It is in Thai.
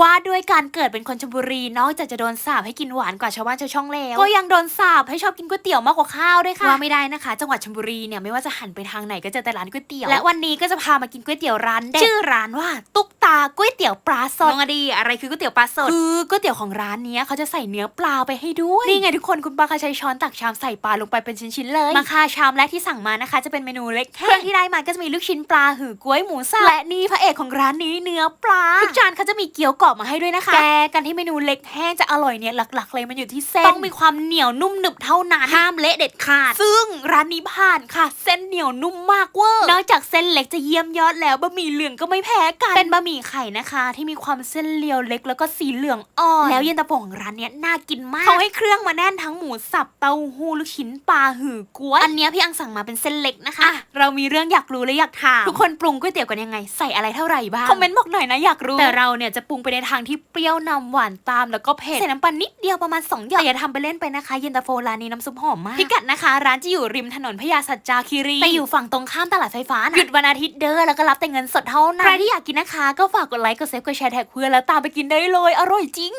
ว่าด้วยการเกิดเป็นคนชลบุรีนอกจากจะโดนสาปให้กินหวานกว่าชาวบ้านชาวช่องแล้วก็ยังโดนสาปให้ชอบกินก๋วยเตี๋ยวมากกว่าข้าวด้วยค่ะว่าไม่ได้นะคะ จังหวัดชลบุรีเนี่ยไม่ว่าจะหันไปทางไหนก็เจอแต่ร้านก๋วยเตี๋ยวและวันนี้ก็จะพามากินก๋วยเตี๋ยวร้านเด็ดชื่อร้านว่าตุ๊กตาก๋วยเตี๋ยวปลาสดน้องอดีอะไรคือก๋วยเตี๋ยวปลาสด คือก๋วยเตี๋ยวของร้านเนี้ยเขาจะใส่เนื้อปลาไปให้ด้วย นี่ไงทุกคนคุณปาคะใช้ช้อนตักชามใส่ปลาลงไปเป็นชิ้นๆเลยมาค่ะชามแรกที่สั่งมานะคะ จะเป็นเมนูเล็กเครื่องที่ได้มาก็จะมีลูกชิ้นปลาหือกล้วยหมูสับและนี่พระเอกของร้านนี้เนื้อปลาทุกจานเขาจะมีเกี๊ยวกรอบมาให้ด้วยนะคะ แกกันที่เมนูเล็กแห้งจะอร่อยเนี่ยหลัก ๆ เลยมันอยู่ที่เส้นต้องมีความเหนียวนุ่มหนึบเท่านั้นห้ามเละเด็ดขาด ซึ่งร้านนี้ผ่านค่ะ เส้นเหนียวนุ่มมากเวอร์นอกจากเส้นเล็กจะเยี่ยมยอดแล้วบะหมี่เหลืองก็ไม่แพ้กันเป็นบะหมี่ไข่นะคะ ที่มีความเส้นเรียวเล็กแล้วก็สีเหลืองอ่อนแล้วเย็นตาโฟของร้านเนี้ยน่ากินมากเขาให้เครื่องมาแน่นทั้งหมูสับเต้าหู้ลูกชิ้นปลาหือกล้วยอันเนี้ยพี่อังสั่งมาเป็นเส้นเล็กนะคะอะเรามีเรื่องอยากรู้และอยากถามทุกคนปรุงก๋วยเตี๋ยวกันยังไงใส่อะไรเท่าไหร่บ้างคอมเมนต์บอกหน่อยนะอยากรู้แต่เราเนี่ยจะปรุงไปในทางที่เปรี้ยวนำหวานตามแล้วก็เผ็ดใส่น้ำปลานิดเดียวประมาณ2หยดแต่อย่าทำไปเล่นไปนะคะ เย็นตาโฟร้านนี้น้ำซุปหอมมากพิกัดนะคะ ร้านจะอยู่ริมถนนพญาสัจจาคีรีไปอยู่ฝั่งตรงข้ามตลาดไฟฟ้านะหยุดวันอาทิตย์เด้อแล้วก็รับแต่เงินสดเท่านั้นใครที่อยากกินนะคะก็ฝากกดไลค์ กดเซฟ กดแชร์แท็กเพื่อนแล้วตามไปกินได้เลย อร่อยจริง